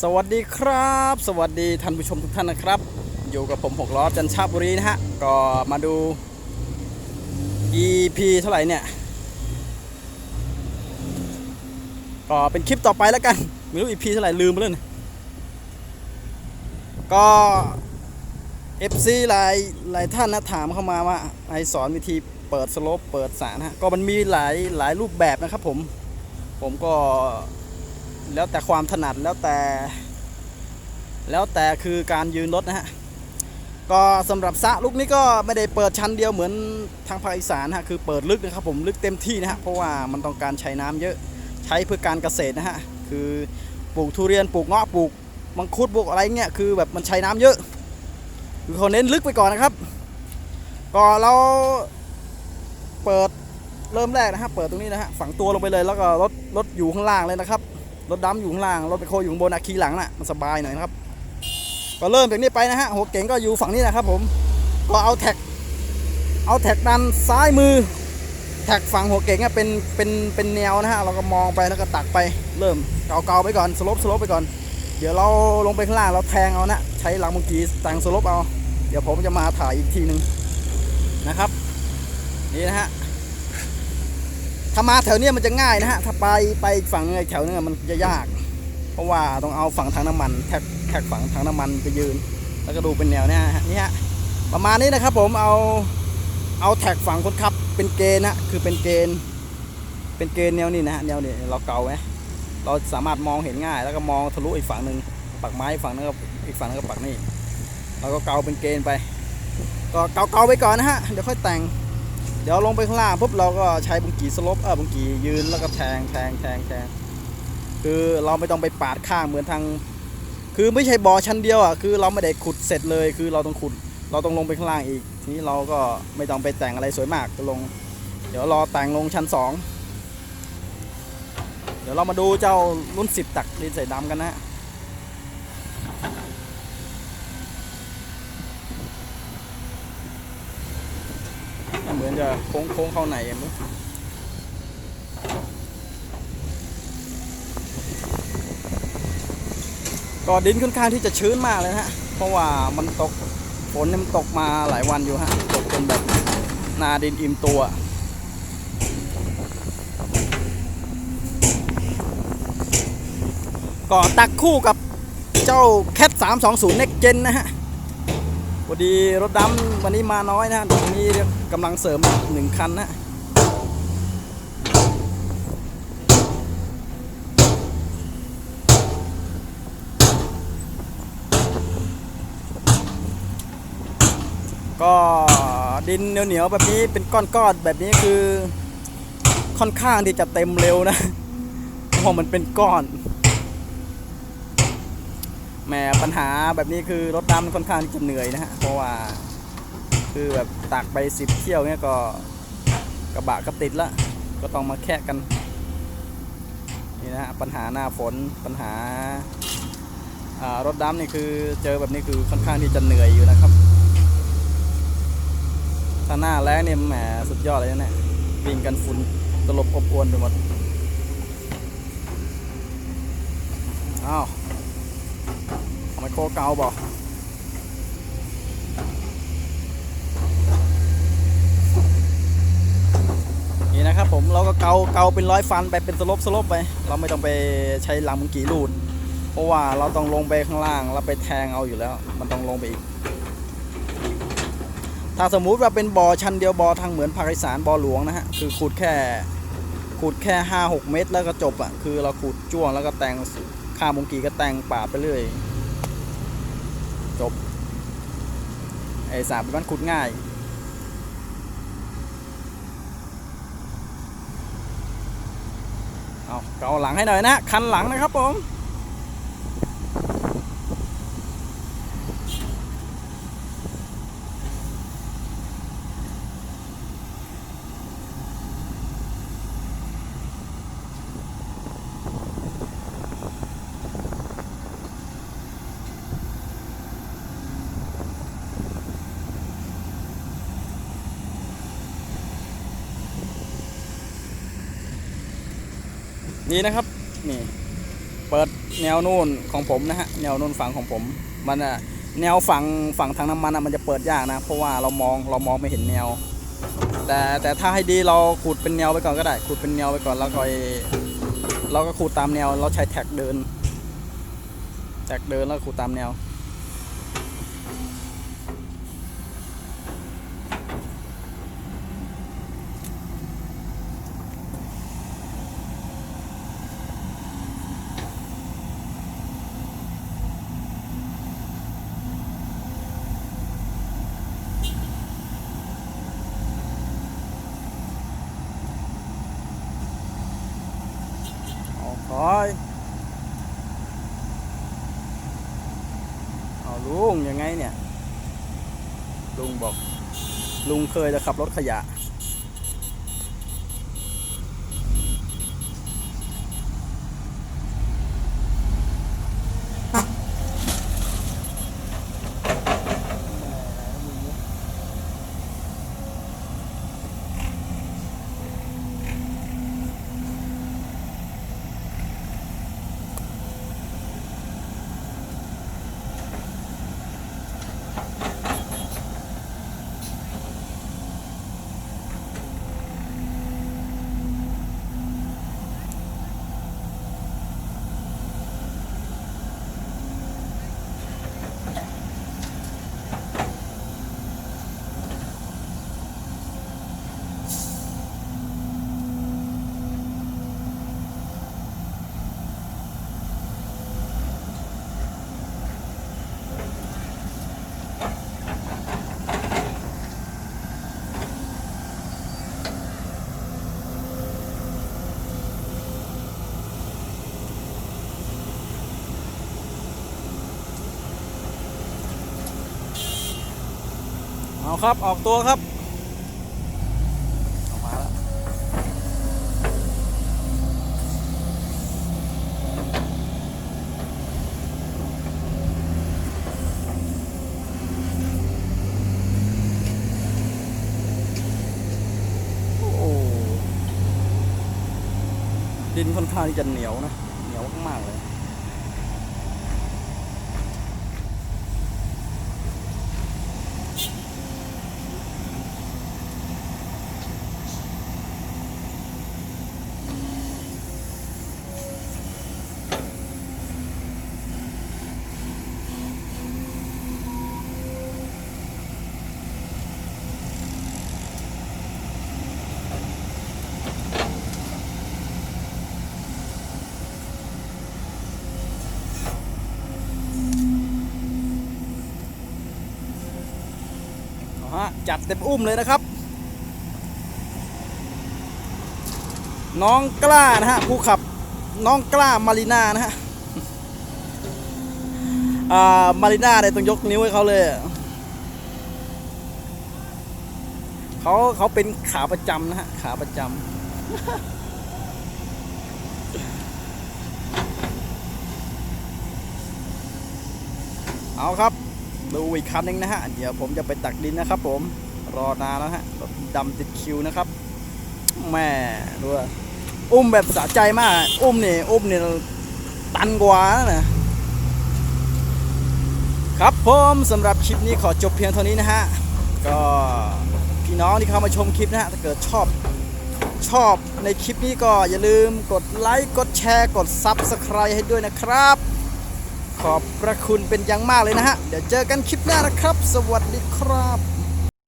สวัสดีครับ สวัสดีท่านผู้ชมทุกท่านนะครับ อยู่กับผมหกล้อจันทบุรีนะฮะ ก็มาดู EP เท่าไหร่เนี่ย ก็เป็นคลิปต่อไปแล้วกัน ไม่รู้ EP เท่าไหร่ลืมไปแล้วเนี่ยก็ FC หลายหลายท่านนะถามเข้ามาว่าไอสอนวิธีเปิดสโลปเปิดสารนะฮะก็มันมีหลายหลายรูปแบบนะครับผม ผมก็ แล้วแต่ความถนัดแล้วแต่ แล้วแต่คือการยืนรถนะฮะก็สำหรับสะลูกนี้ก็ไม่ได้เปิดชั้นเดียวเหมือนทางภาคอีสานนะฮะคือเปิดลึกนะครับผมลึกเต็มที่นะฮะเพราะว่ามันต้องการใช้น้ำเยอะใช้เพื่อการเกษตรนะฮะคือปลูกทุเรียนปลูกเงาะปลูกมังคุดปลูกอะไรเงี้ยคือแบบมันใช้น้ำเยอะคือเขาเน้นลึกไปก่อนนะครับ ก็เราเปิดเริ่มแรกนะฮะเปิดตรงนี้นะฮะฝังตัวลงไปเลยแล้วก็รถรถอยู่ข้างล่างเลยนะครับ รถดำอยู่ข้างล่าง รถไปโคอยู่บนอะขี่หลังน่ะ มันสบายหน่อยนะครับ ก็เริ่มจากนี้ไปนะฮะ หัวเก่งก็อยู่ฝั่งนี้นะครับผม ก็เอาแท็ก เอาแท็กดันซ้ายมือ แท็กฝั่งหัวเก่งเป็น เป็น เป็นแนวนะฮะ เราก็มองไปแล้วก็ตักไป เริ่มเกาๆไปก่อน สลบสลบไปก่อน เดี๋ยวเราลงไปข้างล่าง เราแทงเอานะ ใช้หลังเมื่อกี้แต่งสลบเอา เดี๋ยวผมจะมาถ่ายอีกทีหนึ่งนะครับ นี่นะฮะ ถ้ามาแถวเนี้ยมันจะง่ายนะฮะ ถ้าไปไปอีกฝั่งนึงแถวนึงอะมันจะยาก เพราะว่าต้องเอาฝั่งทางน้ำมันแท็กแท็กฝั่งทางน้ำมันไปยืน แล้วก็ดูเป็นแนวเนี้ยฮะนี่ฮะประมาณนี้นะครับผมเอาเอาแท็กฝั่งคนขับเป็นเกณฑ์นะคือเป็นเกณฑ์เป็นเกณฑ์แนวนี้นะฮะแนวนี้เราเกาไหมเราสามารถมองเห็นง่าย แล้วก็มองทะลุอีกฝั่งหนึ่งปักไม้ฝั่งนึงก็อีกฝั่งนึงก็ปักนี่เราก็เกาเป็นเกณฑ์ไป ก็เกาเกาๆไปก่อนนะฮะเดี๋ยวค่อยแต่ง เดี๋ยวลงไปข้างล่างปุ๊บเราก็ใช้บุงกีสลบเออบุงกียืนแล้วก็แทงแทงแทงแทงคือเราไม่ต้องไปปาดข้างเหมือนทางคือไม่ใช่บ่อชั้นเดียวอะคือเราไม่ได้ขุดเสร็จเลย คือเราต้องขุดเราต้องลงไปข้างล่างอีก ทีนี้เราก็ไม่ต้องไปแต่งอะไรสวยมากก็ลง เดี๋ยวรอแต่งลงชั้นสองเดี๋ยวเรามาดูเจ้ารุ่นสิบตักดินใส่ดำกันนะฮะ เห มือนจะโค้งโค้งเข้าไหนอย่างนี้ก็ดินค่อนข้างที่จะชื้นมากเลยฮะ เพราะว่ามันตกฝนมันตกมาหลายวันอยู่ฮะ ตกจนแบบนาดินอิ่มตัว ก็ตักคู่กับเจ้าแคท320 Next Gen นะฮะ พอดีรถดำวันนี้มาน้อยนะตรงนี้กำลังเสริมหนึ่งคันนะก็ดินเหนียวๆแบบนี้เป็นก้อนๆแบบนี้คือค่อนข้างที่จะเต็มเร็วนะเพราะมันเป็นก้อน แหมปัญหาแบบนี้คือรถดำค่อนข้างจะเหนื่อยนะฮะเพราะว่า คือแบบตักไปสิบเที่ยวเนี้ยก็กระบะก็ติดละก็ต้องมาแค่กันนี่นะฮะปัญหาหน้าฝนปัญหาอ่ารถดำนี่คือเจอแบบนี้คือค่อนข้างที่จะเหนื่อยอยู่นะครับ ถ้าหน้าแล้งเนี่ยแหมสุดยอดเลยนะเนี่ยวิ่งกันฝุ่นตลบอบอวนไปหมดอ้าว ไมโครเกาบอกนี่นะครับผมเราก็เกาเกาเป็นร้อยฟันไปเป็นสลบสลบไป เราไม่ต้องไปใช้ลำกีรูด เพราะว่าเราต้องลงไปข้างล่างแล้วไปแทงเอาอยู่แล้ว มันต้องลงไปอีก ถ้าสมมุติว่าเป็นบ่อชั้นเดียวบ่อทางเหมือนภาคอีสานบ่อหลวงนะฮะคือขุดแค่ขุดแค่ห้าหกเมตรแล้วก็จบอะคือเราขุดจ้วงแล้วก็แตงข้ามมงกีก็แตงป่าไปเรื่อย จบ ไอ้สามมันขุดง่าย เอาเกาหลังให้หน่อยนะ คันหลังนะครับผม นี่นะครับ นี่ เปิดแนวนู่นของผมนะฮะ แนวนู่นฝั่งของผม มันอะแนวฝั่งฝั่งทางน้ำมันอะมันจะเปิดยากนะ เพราะว่าเรามองเรามองไม่เห็นแนว แต่แต่ถ้าให้ดีเราขูดเป็นแนวไปก่อนก็ได้ขูดเป็นแนวไปก่อนแล้วก็เราก็ขูดตามแนว เราใช้แท็กเดิน แท็กเดินแล้วขูดตามแนว คอยเอาลุงยังไงเนี่ย ลุงบอก ลุงเคยจะขับรถขยะ เอาครับออกตัวครับออกมาแล้วโอ้ดินค่อนข้างที่จะเหนียวนะ เหนียวมากๆเลยะจัดเต็มอุ้มเลยนะครับ น้องกล้านะฮะผู้ขับน้องกล้ามารีนานะฮะอ่ามารีนาเนี่ยต้องยกนิ้วให้เขาเลยเขาเขาเป็นขาประจำนะฮะขาประจำเอาครับ ดูอีกคันหนึงนะฮะ เดี๋ยวผมจะไปตักดินนะครับ ผมรอนานแล้วฮะรถดำติดคิวนะครับแม่ดูอะอุ้มแบบสะใจมาก อุ้มนี่อุ้มนี่ตันกว่านะนะครับผมสำหรับคลิปนี้ขอจบเพียงเท่านี้นะฮะ ก็พี่น้องที่เข้ามาชมคลิปนะฮะถ้าเกิดชอบชอบในคลิปนี้ก็อย่าลืมกดไลค์ กดแชร์ กด Subscribe ให้ด้วยนะครับ ขอบพระคุณเป็นอย่างมากเลยนะฮะ เดี๋ยวเจอกันคลิปหน้านะครับ สวัสดีครับ